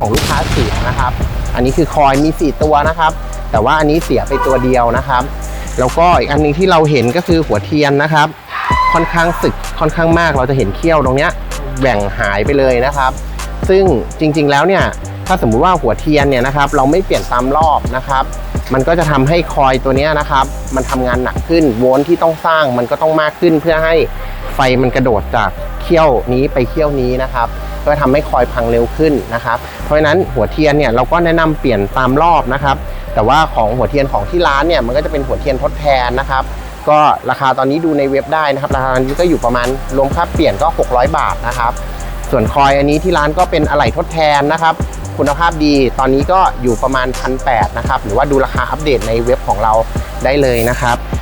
ของลูกค้าเสียนะครับ อันนี้คือคอยมี 4 ตัวนะครับ แต่ว่าอันนี้เสียไปตัวเดียวนะครับ แล้วก็อีกอันหนึงที่เราเห็นก็คือหัวเทียนนะครับ ค่อนข้างสึกค่อนข้างมากเราจะเห็นเขี้ยวตรงเนี้ยแบ่งหายไปเลยนะครับ ซึ่งจริงๆแล้วเนี่ยถ้าสมมุติว่าหัวเทียนเนี่ยนะครับ เราไม่เปลี่ยนตามรอบนะครับ มันก็จะทำให้คอยตัวนี้นะครับ มันทำงานหนักขึ้นโวลต์ที่ต้องสร้างมันก็ต้องมากขึ้นเพื่อให้ไฟมันกระโดดจากเขี้ยวนี้ไปเขี้ยวนี้นะครับก็ทำให้คอยพังเร็วขึ้นนะครับ เพราะฉะนั้นหัวเทียนเนี่ยเราก็แนะนำเปลี่ยนตามรอบนะครับ แต่ว่าของหัวเทียนของที่ร้านเนี่ยมันก็จะเป็นหัวเทียนทดแทนนะครับ ก็ราคาตอนนี้ดูในเว็บได้นะครับ ราคาตอนนี้ก็อยู่ประมาณรวมค่าเปลี่ยนก็ 600 บาทนะครับ ส่วนคอยอันนี้ที่ร้านก็เป็นอะไหล่ทดแทนนะครับ คุณภาพดี ตอนนี้ก็อยู่ประมาณ 1,800นะครับ หรือว่าดูราคาอัปเดตในเว็บของเราได้เลยนะครับ